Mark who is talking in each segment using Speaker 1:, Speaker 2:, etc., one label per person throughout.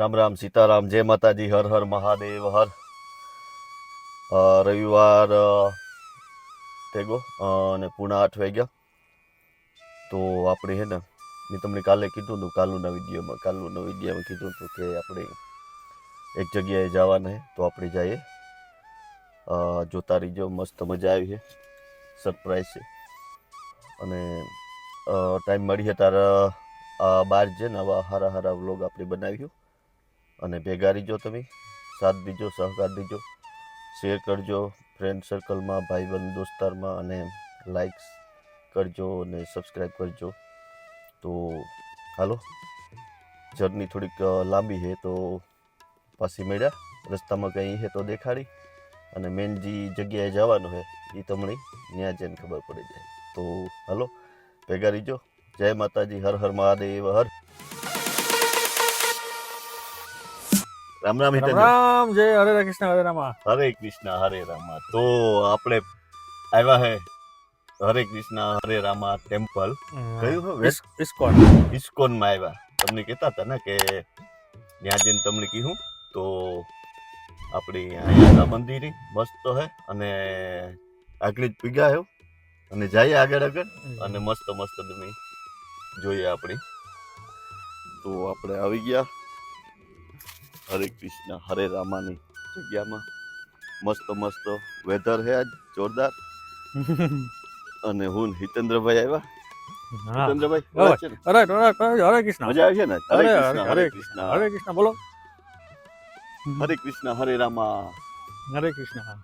Speaker 1: રામ રામ સીતારામ, જય માતાજી, હર હર મહાદેવ, હર. રવિવાર ગયો અને પૂણા આઠ વાગ્યા. તો આપણે હે ને, મેં તમને કાલે કીધું હતું, કાલુના વિડીયોમાં કાલુના વિડીયોમાં કીધું હતું કે આપણે એક જગ્યાએ જવાના છે તો આપણે જઈએ. જોતા રહીજો, મસ્ત મજા આવી છે સરપ્રાઈઝ છે. અને ટાઈમ મળીએ ત્યારે આ બાર છે ને આવા હારા હારા વ્લોગ આપણે બનાવ્યું. અને ભેગા રહીજો તમે. સાથ દીજો, સહકાર દીજો. શેર કરજો ફ્રેન્ડ સર્કલમાં ભાઈબંધ દોસ્તારમાં અને લાઇક્સ કરજો અને સબસ્ક્રાઈબ કરજો. તો હાલો જર્ની થોડીક લાંબી છે તો પાછી મળ્યા. રસ્તામાં કંઈ છે તો દેખાડી. અને મેન જે જગ્યાએ જવાનું છે, એ તમને ત્યાં જઈને ખબર પડી જાય. તો હાલો, ભેગા રહીજો. જય માતાજી, હર હર મહાદેવ, હર. રામ રામ
Speaker 2: રામ
Speaker 1: હિતેન્દ્ર.
Speaker 2: રામ જય હરે કૃષ્ણ હરે રામા.
Speaker 1: હરે કૃષ્ણ હરે રામા. તો આપણે આવ્યા હે હરે કૃષ્ણ હરે રામા ટેમ્પલ. કયું? વેસ્ટ?
Speaker 2: ઇસ્કોન.
Speaker 1: માં આવ્યા. તમને કહેતા હતા ને કે ત્યાં જઈને તમને કીધું તો આપણી અહીંયા મંદિર મસ્ત હે અને આગળ જ પીગા હે. અને જઈએ આગળ આગળ અને મસ્ત મસ્ત તમે જોઈએ આપણી. તો આપણે આવી ગયા. હરે કૃષ્ણ હરે રામાની. જગ્યામાં મસ્ત મસ્ત વેધર હે આજ જોરદાર. અને હું ને હિતેન્દ્રભાઈ આવ્યા?
Speaker 2: હા.
Speaker 1: હિતેન્દ્રભાઈ
Speaker 2: ઓય.
Speaker 1: અવાજ છે ને?
Speaker 2: અરે અરે અરે હરે કૃષ્ણ.
Speaker 1: મજા આવી છે ને? હરે
Speaker 2: હરે
Speaker 1: કૃષ્ણ
Speaker 2: હરે
Speaker 1: હરે કૃષ્ણ.
Speaker 2: હરે કૃષ્ણ બોલો.
Speaker 1: હરે કૃષ્ણ હરે રામા.
Speaker 2: હરે કૃષ્ણ. હા.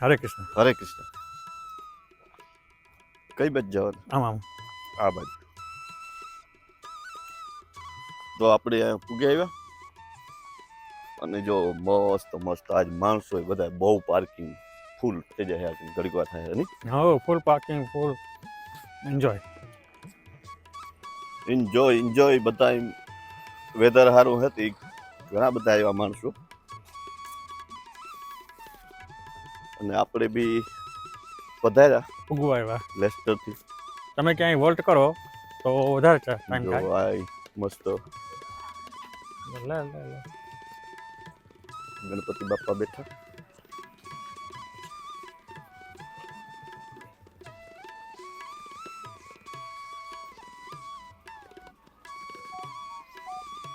Speaker 2: હરે કૃષ્ણ.
Speaker 1: હરે કૃષ્ણ. કઈ બાજુ જવાનું?
Speaker 2: આમ આમ.
Speaker 1: આ બાજુ. તો આપણે પૂગી આવ્યા. અને જો મસ્ત મસ્ત આજ માણસો બધા બહુ પાર્કિંગ ફૂલ થઈ જાય છે ઘડીક વાર થાય નહીં?
Speaker 2: હા full parking full enjoy
Speaker 1: enjoy enjoy બધા વેધર સારું હતી ઘણા બધા આવ્યા માણસો. અને આપણે બી વધાર્યા
Speaker 2: ઉગવા આવ્યા.
Speaker 1: લેસ્ટરથી
Speaker 2: તમે ક્યાંય વોલ્ટ કરો તો વધારે ટાઈમ થાય.
Speaker 1: મસ્ત.
Speaker 2: લે, લે.
Speaker 1: ગણપતિ બાપા બેઠા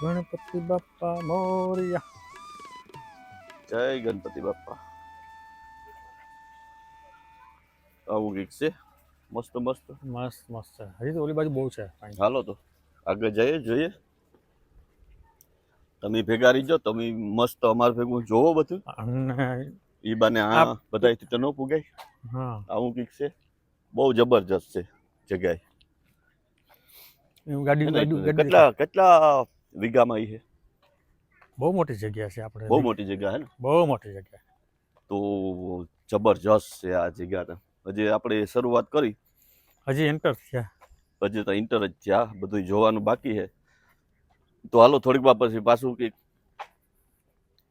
Speaker 2: ગણપતિ બાપ્પા મોરિયા
Speaker 1: જય ગણપતિ બાપા આવું ગીત છે મસ્ત મસ્ત
Speaker 2: મસ્ત મસ્ત છે હજી તો ઓલી બાજુ બહુ છે.
Speaker 1: હાલો તો આગળ જઈએ જોઈએ તમે ભેગા રહીજો તમે મસ્ત અમારે ભેગું જોવો બધું. ઈ બાને આ બધા તો ન પુગાય.
Speaker 2: હા.
Speaker 1: આવું કંઈક છે. બહુ જબરજસ્ત છે જગ્યાએ.
Speaker 2: ગાડી
Speaker 1: કેટલા કેટલા વીઘામાં છે?
Speaker 2: બહુ મોટી જગ્યા છે આપણે.
Speaker 1: બહુ મોટી જગ્યા હે ને?
Speaker 2: બહુ મોટી જગ્યા.
Speaker 1: તો જબરજસ્ત છે આ જગ્યા તો. હજી આપણે શરૂઆત કરી.
Speaker 2: હજી એન્ટર થયા.
Speaker 1: હજી તો ઇન્ટર જ બધું જોવાનું બાકી છે. તો હાલો થોડીક વાર પછી પાછું કે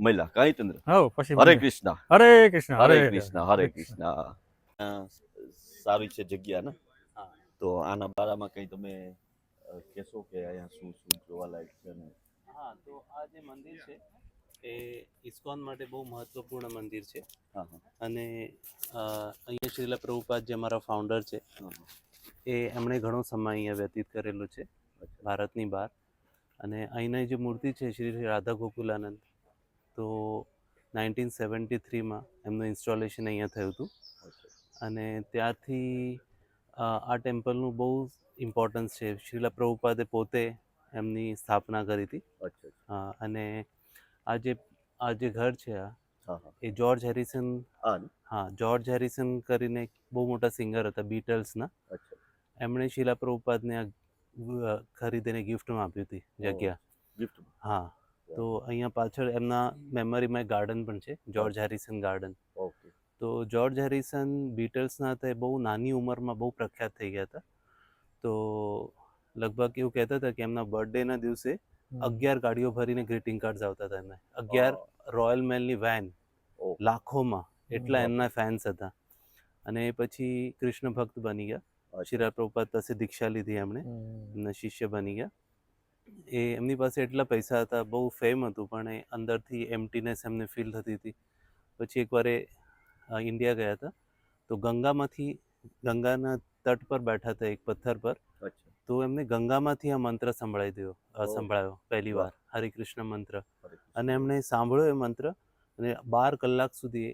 Speaker 1: મહિલા કાંઈ
Speaker 2: હો પછી
Speaker 1: હરે કૃષ્ણ.
Speaker 2: હરે કૃષ્ણ
Speaker 1: હરે કૃષ્ણ. હરે કૃષ્ણ. સારી છે જગ્યા ને? તો આના બારામાં કંઈ તમે કહેશો કે અહીંયા શું શું જોવાલાયક છે ને
Speaker 3: હા તો આ જે મંદિર છે એ ઇસ્કોન માટે બહુ મહત્વપૂર્ણ મંદિર છે.
Speaker 1: હા હા.
Speaker 3: અને અ, અહીંયા શ્રીલા પ્રભુપાદ જે અમારા ફાઉન્ડર છે. એ એમણે ઘણો સમય અહીંયા વ્યતીત કરેલો છે ભારતની બહાર. અને અહીંની જે મૂર્તિ છે શ્રી રાધા ગોકુલાનંદ તો નાઇન્ટીન સેવન્ટી થ્રીમાં એમનું ઇન્સ્ટોલેશન અહીંયા થયું હતું. અને ત્યારથી આ ટેમ્પલનું બહુ ઇમ્પોર્ટન્સ છે. શ્રીલા પ્રભુપાદે પોતે એમની સ્થાપના કરી હતી. અને આ જે આ જે ઘર છે આ એ જોર્જ હેરિસન
Speaker 1: હા
Speaker 3: જ્યોર્જ જોર્જ હેરિસન કરીને બહુ મોટા સિંગર હતા બીટલ્સના. એમણે શીલા પ્રભુપાદને આ ખરીદીને ગિફ્ટમાં આપી હતી જગ્યા.
Speaker 1: ગિફ્ટ
Speaker 3: હા તો અહીંયા પાછળ એમના મેમરીમાં ગાર્ડન પણ છે જ્યોર્જ હેરિસન ગાર્ડન
Speaker 1: ઓકે.
Speaker 3: તો જ્યોર્જ હેરિસન બીટલ્સના એ બહુ નાની ઉંમરમાં બહુ પ્રખ્યાત થઈ ગયા હતા. તો લગભગ એવું કહેતા હતા કે એમના બર્થડેના દિવસે અગિયાર ગાડીઓ ભરીને ગ્રીટિંગ કાર્ડ આવતા હતા એમને. અગિયાર રોયલ મેલની વેન લાખોમાં એટલા એમના ફેન્સ હતા. અને એ પછી કૃષ્ણ ભક્ત બની ગયા. શિરા પ્રભુપાદ પાસે દીક્ષા લીધી એમણે એમના શિષ્ય બની ગયા. એ એમની પાસે એટલા પૈસા હતા બહુ ફેમ હતું પણ એ અંદરથી એમ્પટીનેસ એમને ફીલ થતી હતી. પછી એકવાર એ ઇન્ડિયા ગયા હતા તો ગંગામાંથી ગંગાના તટ પર બેઠા હતા એક પથ્થર પર. તો એમને ગંગામાંથી આ મંત્ર સંભળાઈ દયો સંભળાયો પહેલી વાર હરિકૃષ્ણ મંત્ર.
Speaker 1: હરે કૃષ્ણ.
Speaker 3: અને એમણે સાંભળ્યો એ મંત્ર અને બાર કલાક સુધી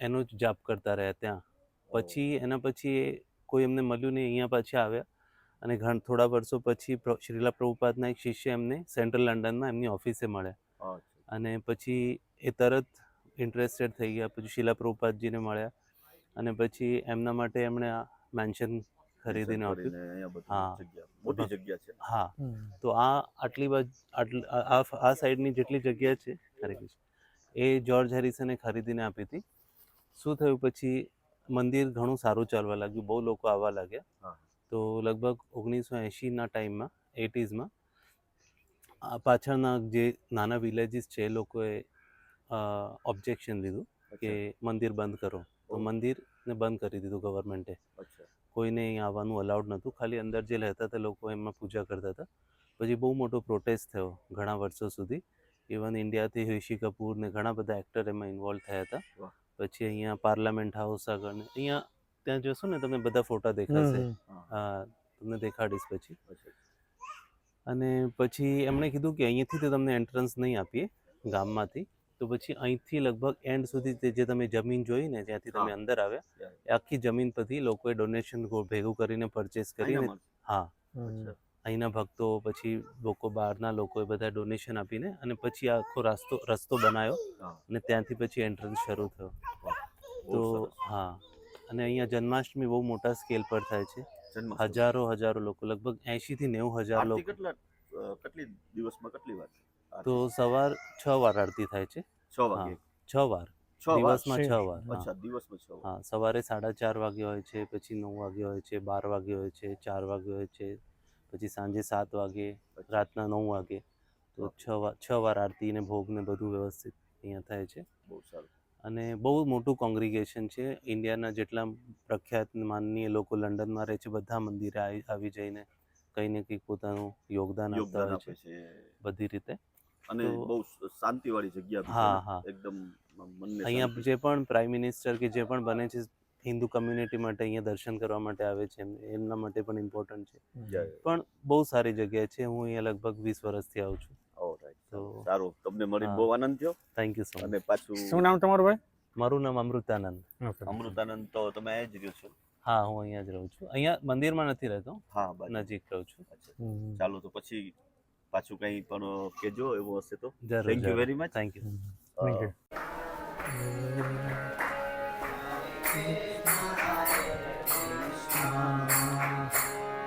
Speaker 3: એનો જ જાપ કરતા રહ્યા ત્યાં. પછી એના પછી એ કોઈ એમને મળ્યું નહીં અહીંયા પાછા આવ્યા. અને ઘણ થોડા વર્ષો પછી શ્રીલા પ્રભુપાદના એક શિષ્ય એમને સેન્ટ્રલ લંડનમાં એમની ઓફિસે મળ્યા. અને પછી એ તરત ઇન્ટરેસ્ટેડ થઈ ગયા પછી શિલા પ્રભુપાદજીને મળ્યા. અને પછી એમના માટે એમણે આ મેન્શન ખરીદીને આપ્યું. હા.
Speaker 1: જગ્યા મોટી જગ્યા છે.
Speaker 3: હા. તો આ આટલી બાજુ આટલ આ સાઈડની જેટલી જગ્યા છે કૃષ્ણ એ જ્યોર્જ હેરિસને ખરીદીને આપી હતી. શું થયું પછી મંદિર ઘણું સારું ચાલવા લાગ્યું બહુ લોકો આવવા લાગ્યા. તો લગભગ ઓગણીસો એંશીના ટાઈમમાં એટીઝમાં પાછળના જે નાના વિલેજીસ છે એ લોકોએ ઓબ્જેક્શન લીધું કે મંદિર બંધ કરો. તો મંદિરને બંધ કરી દીધું ગવર્મેન્ટે કોઈને અહીંયા આવવાનું અલાઉડ નહોતું. ખાલી અંદર જે રહેતા હતા લોકો એમાં પૂજા કરતા હતા. પછી બહુ મોટો પ્રોટેસ્ટ થયો ઘણા વર્ષો સુધી. ઇવન ઇન્ડિયાથી ઋષિ કપૂર ને ઘણા બધા એક્ટર એમાં ઇન્વોલ્વ થયા હતા. પછી અહીંયા પાર્લામેન્ટ હાઉસ આગળ અહીંયા ત્યાં જોશો ને તમને બધા ફોટા દેખાશે.
Speaker 1: હા.
Speaker 3: તમને દેખાડીશ પછી. અને પછી એમણે કીધું કે અહીંયાથી તો તમને એન્ટ્રન્સ નહીં આપીએ ગામમાંથી. તો પછી અહીંથી લગભગ એન્ડ સુધી જે તમે જમીન જોઈ ને જ્યાંથી તમે અંદર આવ્યા એ આખી જમીન પરથી લોકોએ ડોનેશન ભેગું કરીને પરચેસ કરીને હા. અહીંના ભક્તો પછી લોકો બહારના લોકોએ બધા ડોનેશન આપીને અને પછી આખો રસ્તો રસ્તો બનાવ્યો અને ત્યાંથી પછી એન્ટ્રન્સ શરૂ થયો. તો હા. અને અહીંયા જન્માષ્ટમી બહુ મોટા સ્કેલ પર થાય છે. હજારો હજારો લોકો લગભગ એસી થી નેવું હજાર લોકો.
Speaker 1: કેટલી દિવસમાં કેટલી વાર
Speaker 3: તો સવાર છ વાર આરતી થાય છે.
Speaker 1: છ વાગે.
Speaker 3: છ વાર. દિવસમાં છ વાર હા.
Speaker 1: દિવસમાં છ વાર.
Speaker 3: હા સવારે સાડા ચાર વાગે હોય છે પછી નવ વાગે હોય છે બાર વાગે હોય છે ચાર વાગે હોય છે પછી સાંજે સાત વાગે રાતના નવ વાગે. તો છ વાર છ વાર આરતી ને ભોગ ને બધું વ્યવસ્થિત અહીંયા થાય છે.
Speaker 1: બહુ સારું.
Speaker 3: અને બહુ મોટું કોંગ્રીગેશન છે. ઇન્ડિયાના જેટલા પ્રખ્યાત માનનીય લોકો લંડનમાં રહે છે બધા મંદિરે આવી જઈને કંઈ ને કંઈક પોતાનું યોગદાન આપતા હોય છે. બધી રીતે.
Speaker 1: અને બહુ શાંતિવાળી જગ્યા
Speaker 3: હા, હા.
Speaker 1: એકદમ
Speaker 3: અહીંયા જે પણ પ્રાઇમ મિનિસ્ટર કે જે પણ બને છે હિન્દુ કમ્યુનિટી માટે અહીંયા દર્શન કરવા માટે આવે છે એમના માટે પણ ઇમ્પોર્ટન્ટ છે. પણ બહુ સારી જગ્યા છે હું અહીંયા લગભગ વીસ વર્ષથી આવું છું.
Speaker 1: સારું. તમને
Speaker 3: મળી
Speaker 1: બહુ આનંદ થયો.
Speaker 3: થેન્ક યુ સો
Speaker 1: અને
Speaker 3: મચ
Speaker 1: પાછું
Speaker 2: શું નામ તમારું ભાઈ?
Speaker 3: મારું નામ અમૃતાનંદ.
Speaker 1: અમૃતાનંદ તો તમે અહીંયા જ રહ્યો છો?
Speaker 3: હા હું અહીંયા જ રહું છું. અહીંયા મંદિરમાં નથી રહેતો.
Speaker 1: હા.
Speaker 3: નજીક રહું છું.
Speaker 1: ચાલો તો પછી પાછું કંઈ પણ કેજો એવું હશે તો. Thank you very much
Speaker 3: thank you
Speaker 2: thank you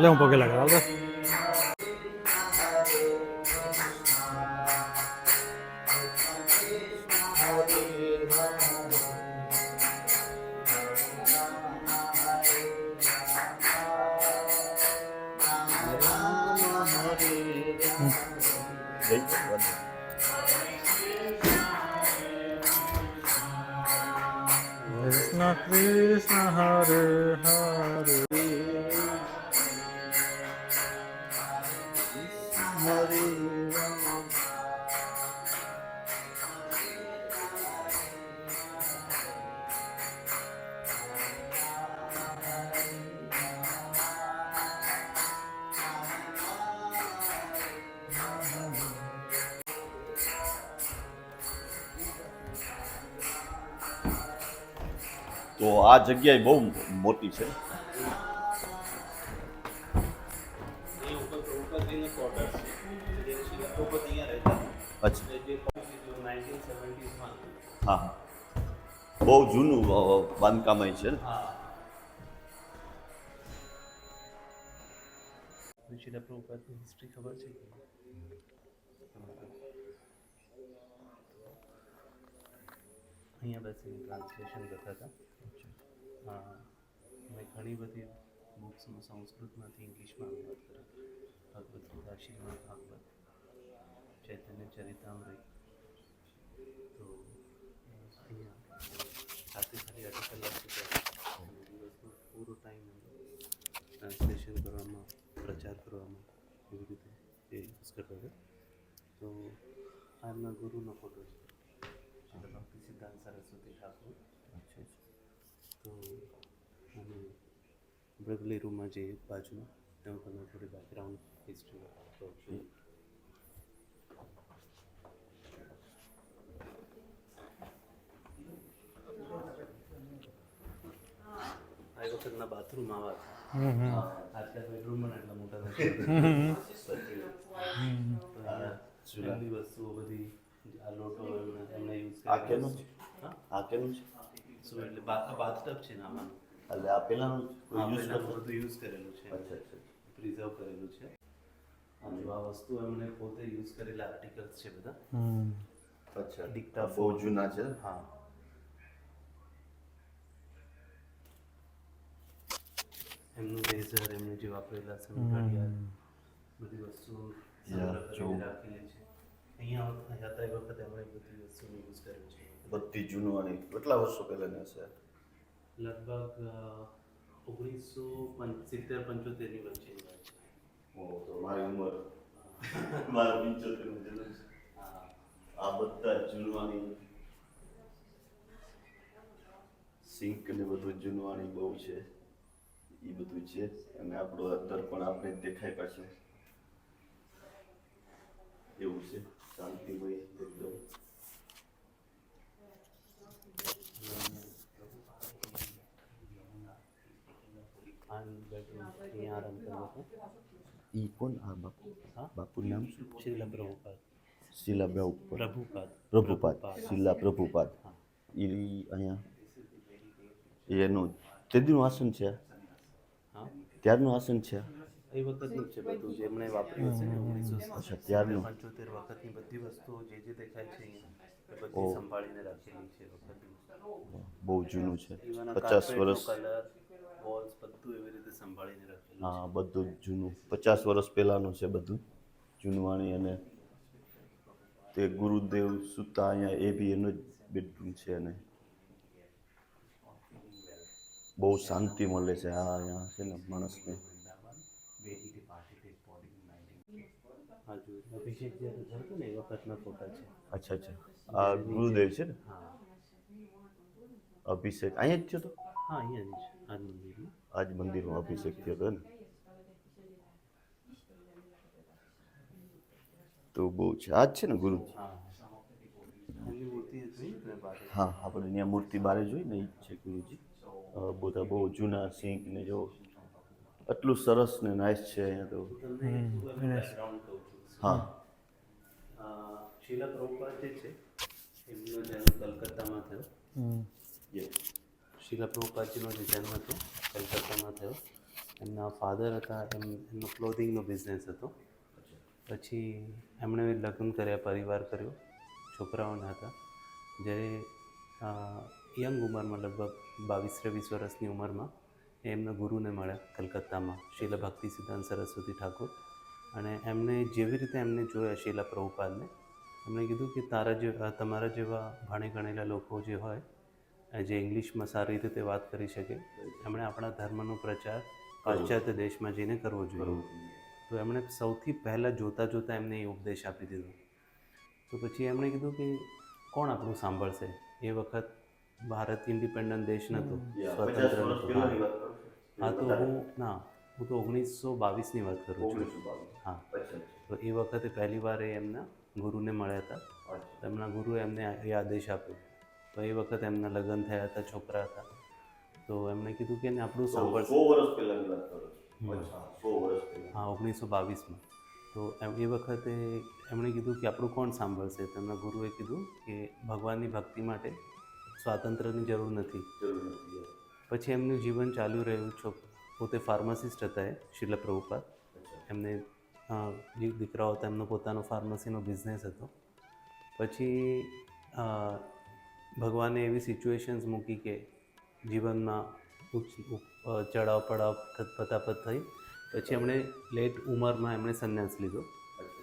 Speaker 2: લે હું પગે લાગે હાલ
Speaker 1: જય વાંધો.
Speaker 2: કૃષ્ણ કૃષ્ણ હરે
Speaker 1: આ જગ્યાએ બહુ મોટી છે. હા બહુ જૂનું બાંધકામ છે
Speaker 3: ખબર છે. અહીંયા બેસીને ટ્રાન્સલેશન કરતા હતા. મેં ઘણી બધી બુક્સમાં, સંસ્કૃતમાંથી, ઇંગ્લિશમાં અનુવાદ કર્યા ભાગવત ગીતા, શ્રીમદ ભાગવત, ચૈતન્ય ચરિતામૃત. તો અહીંયા સાથે ખાલી અઢી કલાક સુધી દિવસનો પૂરો ટાઈમ ટ્રાન્સલેશન કરવામાં, પ્રચાર કરવામાં એવી રીતે એ યુઝ કરતો હતો. તો આ એમના ગુરુનો ફોટો છે. ભક્તિ સિદ્ધાંત સરસ્વતી ઠાકોર. તો અને બ્રગલી રૂમમાં જે બાજુમાં એમાં તમને થોડી બેકગ્રાઉન્ડ હિસ્ટ્રી કહું છું આ વખતના બાથરૂમ આવા. આજકાલ બેડરૂમ એટલા મોટા નથી તો વસ્તુઓ બધી આ લોટો એમને એમને યુઝ
Speaker 1: આ કેનું છે?
Speaker 3: હા?
Speaker 1: આ કેનું છે?
Speaker 3: શું એટલે બાથટબ છે ને
Speaker 1: એટલે આ પહેલાનું
Speaker 3: બધું યુઝ કરેલું છે.
Speaker 1: અચ્છા અચ્છા.
Speaker 3: પ્રિઝર્વ કરેલું છે. અને આ વસ્તુ એમણે પોતે યુઝ કરેલા આર્ટિકલ્સ છે બધા.
Speaker 1: અચ્છા.
Speaker 3: દીકતા
Speaker 1: બહુ જૂના છે?
Speaker 3: હા. એમનું લેઝર એમને જે વાપરેલા છે બધી
Speaker 1: જોઉં.
Speaker 3: રાખેલી છે. અહીંયા હતા એ વખતે એમણે બધી વસ્તુનો યુઝ કર્યો છે.
Speaker 1: બધી જૂનવાણી કેટલા વર્ષો પહેલાની હશે?
Speaker 3: લગભગ ઓગણીસો સિત્તેર પંચોતેરની વચ્ચે વાત
Speaker 1: તો મારી ઉંમર મારા પંચોતેરનો જન્મ છે આ બધા જૂનવાણી. સિંક ને બધું જૂનવાણી બહુ છે. એ બધું છે. અને આપણું અત્તર પણ આપણે દેખાય પાછું. એવું છે. શાંતિમય એકદમ
Speaker 3: આ બેડરૂમ આરામ કર્યો હતો
Speaker 1: ઈ કોણ આ બાપુ બાપુનું નામ
Speaker 3: શીલા પ્રભુપાદ
Speaker 1: શીલા પ્રભુપાદ
Speaker 3: પ્રભુપાદ
Speaker 1: શીલા પ્રભુપાદ. ઈ અહીંયા એનું તેદીનું આસન છે
Speaker 3: હા
Speaker 1: ત્યારનું આસન છે
Speaker 3: એ વખતનું છે બધું જે એમણે વાપર્યું છે ઓગણીસો
Speaker 1: અચ્છા ત્યારનું
Speaker 3: પંચોતેર વખતની બધી વસ્તુઓ જે જે દેખાય છે એ બધી સંભાળીને રાખેલી છે
Speaker 1: બહુ જૂનું છે પચાસ વર્ષ
Speaker 3: walls બધું એવી રીતે સંભાળીને રાખેલું
Speaker 1: હા બધું જૂનું. પચાસ વર્ષ પહેલાંનું છે બધું જૂનવાણી અને તે ગુરુદેવ સુતા અહીંયા એ બી એનો જ બેડરૂમ છે અને બહુ શાંતિ મળે છે. આ અહીંયા છે ને માણસને. અચ્છા અચ્છા. આ ગુરુદેવ છે ને?
Speaker 3: હા.
Speaker 1: અભિષેક. અહીંયા જ થયો હતો
Speaker 3: હા અહીંયા જ
Speaker 1: આજ મંદિરમાં? અભિષેક થયો હતો ને. તો બહુ છે. આજ છે ને ગુરુ?
Speaker 3: હા
Speaker 1: આપણે ત્યાં મૂર્તિ બારે જોઈ ને એ છે ગુરુજી. બધા બહુ જૂના સિંક ને જો આટલું સરસ ને નાઇસ છે અહીંયા તો. હા
Speaker 3: શીલા પ્રભુપાદ જે છે એમનો જન્મ કલકત્તામાં થયો.
Speaker 1: યે.
Speaker 3: શીલા પ્રભુપાદજીનો જે જન્મ હતો, કલકત્તામાં થયો. એમના ફાધર હતા, એમ, એમનો ક્લોથિંગનો બિઝનેસ હતો. પછી એમણે લગ્ન કર્યા, પરિવાર કર્યો, છોકરાઓના હતા. જ્યારે યંગ ઉંમરમાં લગભગ બાવીસ, ત્રેવીસ વર્ષની ઉંમરમાં એમના ગુરુને મળ્યા કલકત્તામાં શીલા ભક્તિ સિદ્ધાંત સરસ્વતી ઠાકોર. અને એમને જેવી રીતે એમને જોયા શીલા પ્રભુપાદને એમણે કીધું કે તારા જે તમારા જેવા ભણી ગણેલા લોકો જે હોય જે ઇંગ્લિશમાં સારી રીતે વાત કરી શકે એમણે આપણા ધર્મનો પ્રચાર પાશ્ચાત્ય દેશમાં જઈને કરવો જોઈએ. તો એમણે સૌથી પહેલાં જોતાં જોતાં એમને એ ઉપદેશ આપી દીધો. તો પછી એમણે કીધું કે કોણ આપણું સાંભળશે? એ વખત ભારત ઇન્ડિપેન્ડન્ટ દેશ નહોતો સ્વતંત્ર નહોતો હા. તો હું ના હું તો ઓગણીસો બાવીસની વાત કરું છું. હા. તો એ વખતે પહેલી વાર એ એમના ગુરુને મળ્યા હતા. તેમના એમના ગુરુએ એમને એ આદેશ આપ્યો. તો એ વખત એમના લગ્ન થયા હતા છોકરા હતા. તો એમણે કીધું કે આપણું સાંભળશે
Speaker 1: સો વર્ષ પહેલા.
Speaker 3: હા ઓગણીસો બાવીસમાં તો એમ એ વખતે એમણે કીધું કે આપણું કોણ સાંભળશે? તો એમના ગુરુએ કીધું કે ભગવાનની ભક્તિ માટે સ્વાતંત્ર્યની જરૂર નથી. પછી એમનું જીવન ચાલુ રહ્યું. છો પોતે ફાર્માસિસ્ટ હતા એ શિલા પ્રભુપાદ. એમને દીકરાઓ હતા એમનો પોતાનો ફાર્મસીનો બિઝનેસ હતો. પછી ભગવાને એવી સિચ્યુએશન્સ મૂકી કે જીવનમાં ચડાવ, પડાવ પતાપત થઈ. પછી એમણે લેટ ઉંમરમાં એમણે સંન્યાસ લીધો.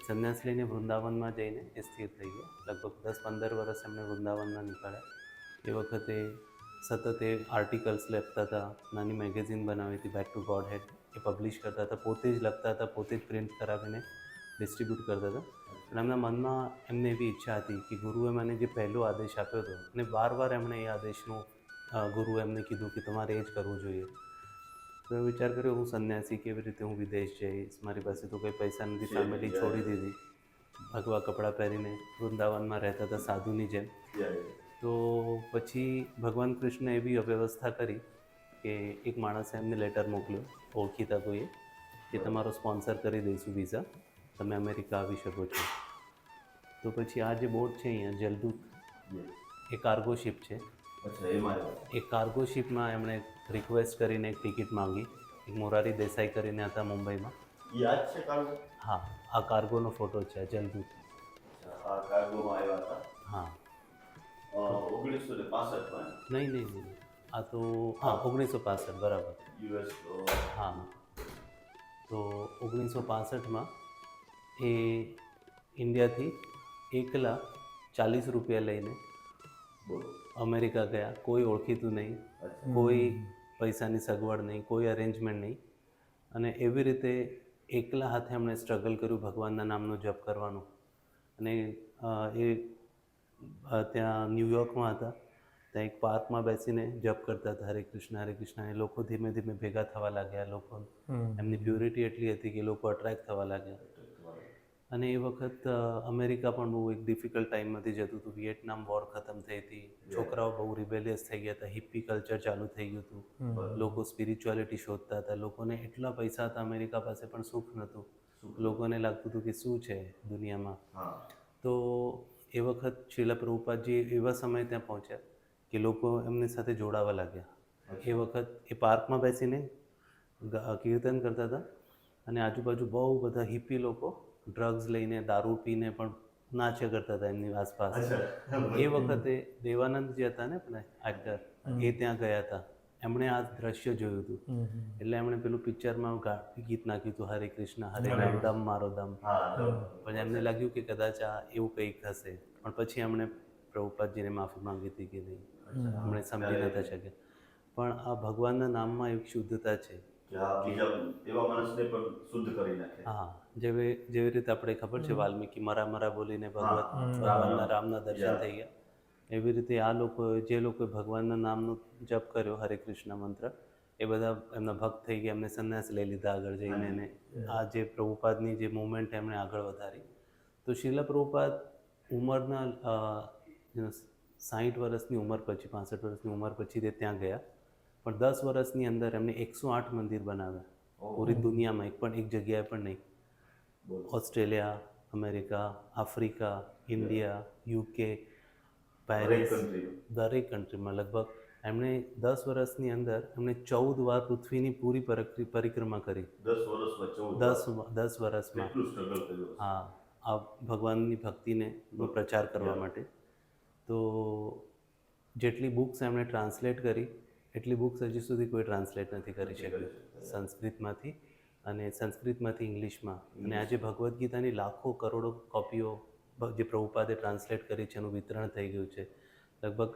Speaker 3: સંન્યાસ લઈને વૃંદાવનમાં જઈને એ સ્થિર થઈ ગયો. લગભગ દસ, પંદર વર્ષ એમણે વૃંદાવનમાં નીકળ્યા. એ વખતે સતત એ આર્ટિકલ્સ લખતા હતા, નાની મેગેઝિન બનાવી હતી બેક ટુ ગોડ હેડ એ પબ્લિશ કરતા હતા. પોતે જ લખતા હતા, પોતે જ પ્રિન્ટ કરાવીને ડિસ્ટ્રીબ્યુટ કરતા હતા. અને એમના મનમાં એમને એવી ઈચ્છા હતી કે ગુરુએ મને જે પહેલો આદેશ આપ્યો હતો અને વાર વાર એમણે એ આદેશનું ગુરુએ એમને કીધું કે તમારે એ જ કરવું જોઈએ. તો મેં વિચાર કર્યો હું સંન્યાસી કેવી રીતે હું વિદેશ જઈશ? મારી પાસે તો કંઈ પૈસા નથી ફેમિલી છોડી દીધી. ભગવા કપડાં પહેરીને વૃંદાવનમાં રહેતા હતા સાધુની જેમ. તો પછી ભગવાન કૃષ્ણે એવી વ્યવસ્થા કરી કે એક માણસે એમને લેટર મોકલ્યો ઓળખીતા કોઈએ કે તમારો સ્પોન્સર કરી દઈશું વિઝા તમે અમેરિકા આવી શકો છો. તો પછી આ જે બોટ છે અહીંયા જલદૂત એ કાર્ગો શિપ છે.
Speaker 1: એમાં
Speaker 3: એ કાર્ગો શિપમાં એમણે રિક્વેસ્ટ કરીને એક ટિકિટ માંગી. એક મોરારી દેસાઈ કરીને હતા મુંબઈમાં.
Speaker 1: યાદ છે કાર્ગો
Speaker 3: હા આ કાર્ગોનો ફોટો છે જલદૂત
Speaker 1: આ કાર્ગોમાં આવ્યા હતા?
Speaker 3: હા.
Speaker 1: ઓગણીસો ને પાસઠમાં
Speaker 3: નહીં નહીં નહીં આ તો હા ઓગણીસો પાસઠ બરાબર.
Speaker 1: યુએસ
Speaker 3: હા. તો ઓગણીસો પાસઠમાં એ ઇન્ડિયાથી એકલા ચાલીસ રૂપિયા લઈને અમેરિકા ગયા. કોઈ ઓળખીતું નહીં કોઈ પૈસાની સગવડ નહીં કોઈ અરેન્જમેન્ટ નહીં. અને એવી રીતે એકલા હાથે એમણે સ્ટ્રગલ કર્યું ભગવાનના નામનો જપ કરવાનું. અને એ ત્યાં ન્યુયોર્કમાં હતા. ત્યાં એક પાર્કમાં બેસીને જપ કરતા હતા. હરે કૃષ્ણ હરે કૃષ્ણ. એ લોકો ધીમે ધીમે ભેગા થવા લાગ્યા. લોકો એમની પ્યોરિટી એટલી હતી કે લોકો અટ્રેક્ટ થવા લાગ્યા. અને એ વખત અમેરિકા પણ બહુ એક ડિફિકલ્ટ ટાઈમમાંથી જતું હતું. વિયેટનામ વોર ખતમ થઈ હતી. છોકરાઓ બહુ રિબેલિયસ થઈ ગયા હતા. હિપ્પી કલ્ચર ચાલુ થઈ ગયું હતું. લોકો સ્પિરિચ્યુઆલિટી શોધતા હતા. લોકોને એટલા પૈસા હતા અમેરિકા પાસે પણ સુખ નહોતું. લોકોને લાગતું હતું કે શું છે દુનિયામાં. તો એ વખત શીલા પ્રભુપાદજી એવા સમયે ત્યાં પહોંચ્યા કે લોકો એમની સાથે જોડાવા લાગ્યા. એ વખત એ પાર્કમાં બેસીને કીર્તન કરતા હતા. અને આજુબાજુ બહુ બધા હિપ્પી લોકો ડ્રગ્સ લઈને દારૂ પીને પણ નાચ્યા કરતા હતા એમની આસપાસ. એ વખતે દેવાનંદ જે હતા ને પેલા એક્ટર એ ત્યાં ગયા હતા. એમણે આ દ્રશ્ય જોયું હતું. એટલે એમણે પેલું પિક્ચરમાં ગીત નાખ્યું હતું હરે કૃષ્ણ હરે રામ દમ મારો દમ. પણ એમને લાગ્યું કે કદાચ આ એવું કંઈક હશે. પણ પછી એમણે પ્રભુપાદજીને માફી માંગી હતી કે નહીં. એમણે સમજી નતા શક્યા. પણ આ ભગવાનના નામમાં એક શુદ્ધતા છે.
Speaker 1: કે આ બીજા એવા માણસને પણ શુદ્ધ કરી નાખે.
Speaker 3: હા જેવી જેવી રીતે આપણે ખબર છે વાલ્મીકી મરા મરા બોલીને ભગવત ભગવાનના રામના દર્શન થઈ ગયા. એવી રીતે આ લોકો જે લોકોએ ભગવાનના નામનો જપ કર્યો હરે કૃષ્ણ મંત્ર એ બધા એમના ભક્ત થઈ ગયા એમને સંન્યાસ લઈ લીધા આગળ જઈને એને આ જે પ્રભુપાદની જે મુવમેન્ટ એમણે આગળ વધારી. તો શીલા પ્રભુપાદ ઉંમરના સાહીઠ વર્ષની ઉંમર પછી પાસઠ વર્ષની ઉંમર પછી તે ત્યાં ગયા. પણ દસ વર્ષની અંદર એમને એકસો આઠ મંદિર બનાવ્યા. પૂરી દુનિયામાં એક પણ એક જગ્યાએ પણ નહીં. Australia America Africa India UK Paris દરેક કન્ટ્રીમાં લગભગ એમણે દસ વર્ષની અંદર એમણે ચૌદ વાર પૃથ્વીની પૂરી પરિક્રમા કરી.
Speaker 1: દસ વર્ષમાં
Speaker 3: દસ દસ વર્ષમાં. હા આ ભગવાનની ભક્તિને પ્રચાર કરવા માટે. તો જેટલી બુક્સ એમણે ટ્રાન્સલેટ કરી એટલી બુક્સ હજી સુધી કોઈ ટ્રાન્સલેટ નથી કરી શક્યું સંસ્કૃતમાંથી અને સંસ્કૃતમાંથી ઇંગ્લિશમાં. અને આજે ભગવદ્ ગીતાની લાખો કરોડો કોપીઓ જે પ્રભુપાદે ટ્રાન્સલેટ કરી છે એનું વિતરણ થઈ ગયું છે. લગભગ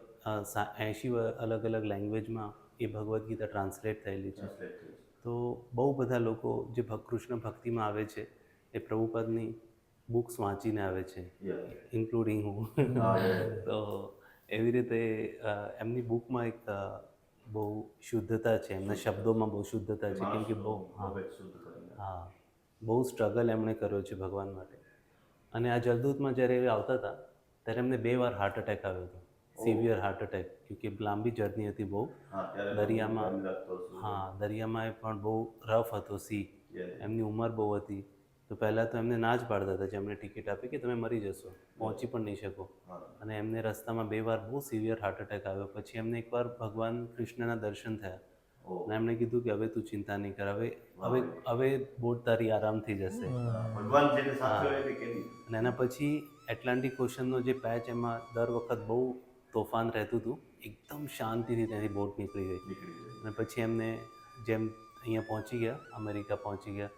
Speaker 3: એંશી અલગ અલગ લેંગ્વેજમાં એ ભગવદ્ ગીતા ટ્રાન્સલેટ થયેલી છે. તો બહુ બધા લોકો જે કૃષ્ણ ભક્તિમાં આવે છે એ પ્રભુપાદની બુક્સ વાંચીને આવે છે. ઇન્ક્લુડિંગ હું. તો એવી રીતે એમની બુકમાં એક બહુ શુદ્ધતા છે એમના શબ્દોમાં બહુ શુદ્ધતા છે કેમ કે બહુ હા. બહુ સ્ટ્રગલ એમણે કર્યો છે ભગવાન માટે. અને આ જલદૂતમાં જ્યારે એ આવતા હતા ત્યારે એમને બે વાર હાર્ટ એટેક આવ્યો હતો. સિવિયર હાર્ટ એટેક કે લાંબી જર્ની હતી બહુ. દરિયામાં-. હા દરિયામાં એ પણ બહુ રફ હતો સી એમની ઉંમર બહુ હતી. તો પહેલાં તો એમને ના જ પાડતા હતા જેમણે ટિકિટ આપી કે તમે મરી જશો પહોંચી પણ નહીં શકો. અને એમને રસ્તામાં બે વાર બહુ સિવિયર હાર્ટ એટેક આવ્યો. પછી એમને એકવાર ભગવાન કૃષ્ણના દર્શન થયા. અને એમણે કીધું કે હવે તું ચિંતા નહીં કર હવે હવે હવે બોટ તારી આરામથી જશે.
Speaker 1: ભગવાન જેને સાથે હોય તે કેની
Speaker 3: અને એના પછી એટલાન્ટિક ઓશનનો જે પેચ એમાં દર વખત બહુ તોફાન રહેતું હતું એકદમ શાંતિથી ત્યાંથી બોટ નીકળી ગઈ. અને પછી એમને જેમ અહીંયા પહોંચી ગયા અમેરિકા પહોંચી ગયા.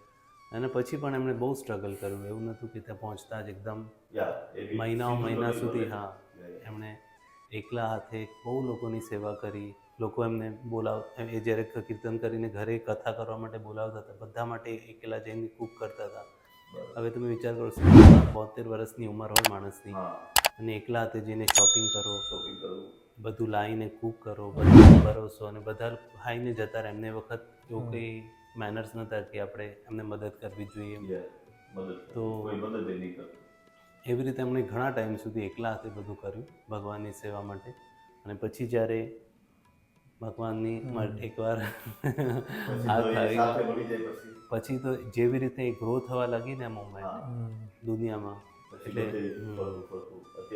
Speaker 3: અને પછી પણ એમણે બહુ સ્ટ્રગલ કર્યું. એવું નહોતું કે ત્યાં પહોંચતા જ એકદમ મહિનાઓ મહિના સુધી હા. એમણે એકલા હાથે બહુ લોકોની સેવા કરી. લોકો એમને બોલાવ એ જ્યારે કીર્તન કરીને ઘરે કથા કરવા માટે બોલાવતા હતા બધા માટે એકલા જઈને કૂક કરતા હતા. હવે તમે વિચાર કરો બોતેર વર્ષની ઉંમર હોય માણસની અને એકલા હાથે જઈને શોપિંગ કરો
Speaker 1: શોપિંગ
Speaker 3: બધું લાવીને કૂક કરો બધું ભરોસો અને બધા ખાઈને જતા રહે. એમને વખત એવું કંઈ મેનર્સ નહોતા કે આપણે એમને મદદ કરવી જોઈએ. તો- એવી રીતે એમણે ઘણા ટાઈમ સુધી એકલા હાથે બધું કર્યું ભગવાનની સેવા માટે. અને પછી જ્યારે ભગવાનની એકવાર
Speaker 1: પછી આવી પછી.
Speaker 3: પછી તો જેવી રીતે ગ્રો થવા લાગી ને
Speaker 1: મુંબઈ
Speaker 3: દુનિયામાં. એટલે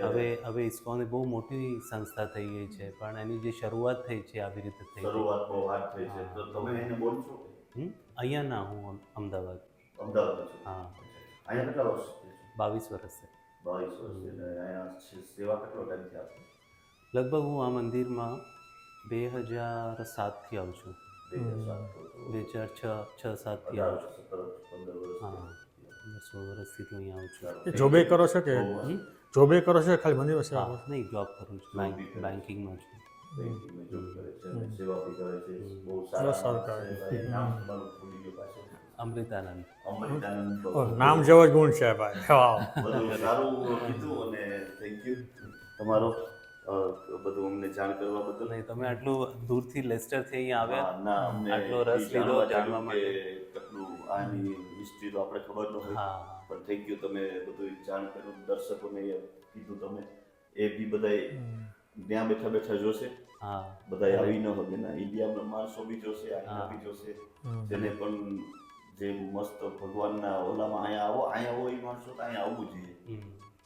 Speaker 3: હવે હવે ઇસ્કોન બહુ મોટી સંસ્થા થઈ ગઈ છે પણ એની જે શરૂઆત થઈ છે આવી રીતે થઈ
Speaker 1: શરૂઆત બહુ હાથ થઈ છે. તો તમે એને બોલશો?
Speaker 3: હમ? અહીંયા ના હું અમદાવાદ.
Speaker 1: અમદાવાદ
Speaker 3: હા.
Speaker 1: અહીંયા કેટલા વર્ષ
Speaker 3: બાવીસ વર્ષ છે.
Speaker 1: બાવીસ વર્ષ સેવા કેટલો ટાઈમ થયા
Speaker 3: લગભગ હું આ મંદિરમાં બે હજાર સાતથી આવું છું.
Speaker 1: બે હજાર
Speaker 3: છ છ સાતથી આવું છું. હા. સોળ વર્ષથી તો અહીંયા આવું છું.
Speaker 2: જોબે કરો છો કે? જોબે કરો છો ખાલી મંદિરમાં સેવા
Speaker 3: નહીં જોબ કરું છે. બેન્કિંગમાં છું.
Speaker 1: નામ તમારું
Speaker 2: જેવો જ ગુણ છે ભાઈ
Speaker 1: બધું સારું કીધું અને થેન્ક યુ તમારો બધું અમને જાણ કરવા બદલ
Speaker 3: નહીં તમે આટલું દૂરથી લેસ્ટરથી અહીંયા આવ્યા
Speaker 1: ના અમને
Speaker 3: આટલો રસ લીધો
Speaker 1: જાણવા માટે કેટલું આની હિસ્ટ્રી તો આપણે ખબર ન હોય પણ થેન્ક યુ તમે બધું જાણ કર્યું દર્શકોને કીધું તમે એ બી બધાય ત્યાં બેઠા બેઠા જોશે
Speaker 3: હા.
Speaker 1: બધાય આવી ન હોય ના. ઇન્ડિયામાં માણસો બી જોશે અહીંયા બી જોશે. જેને પણ જે મસ્ત ભગવાનના ઓલામાં અહીંયા આવો અહીંયા આવો એ માણસો તો અહીંયા આવવું જોઈએ.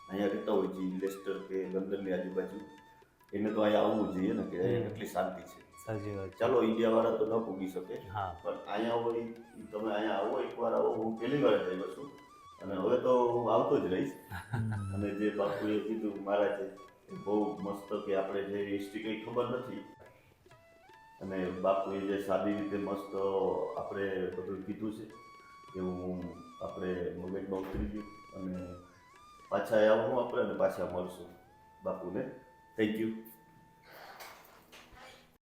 Speaker 1: અહીંયા રહેતા હોય છે લેસ્ટર કે લંડનની આજુબાજુ. એને તો અહીંયા આવવું જોઈએ ને કે કેટલી શાંતિ છે.
Speaker 3: સાચી વાત
Speaker 1: ચાલો ઇન્ડિયા વાળા તો ન પૂગી શકે.
Speaker 3: હા.
Speaker 1: પણ અહીંયા હોય તમે અહીંયા આવો એકવાર આવો. હું પહેલી વાર જ આવ્યો છું. અને હવે તો હું આવતો જ રહીશ. અને જે બાપુએ કીધું મહારાજે એ બહુ મસ્ત કે આપણે જે હિસ્ટ્રી કંઈ ખબર નથી. અને બાપુએ જે સાદી રીતે મસ્ત આપણે બધું કીધું છે એવું આપણે મગજમાં ઉતરી ગયું અને પાછા આવવું આપણે અને પાછા મળશું. બાપુને થેન્ક યુ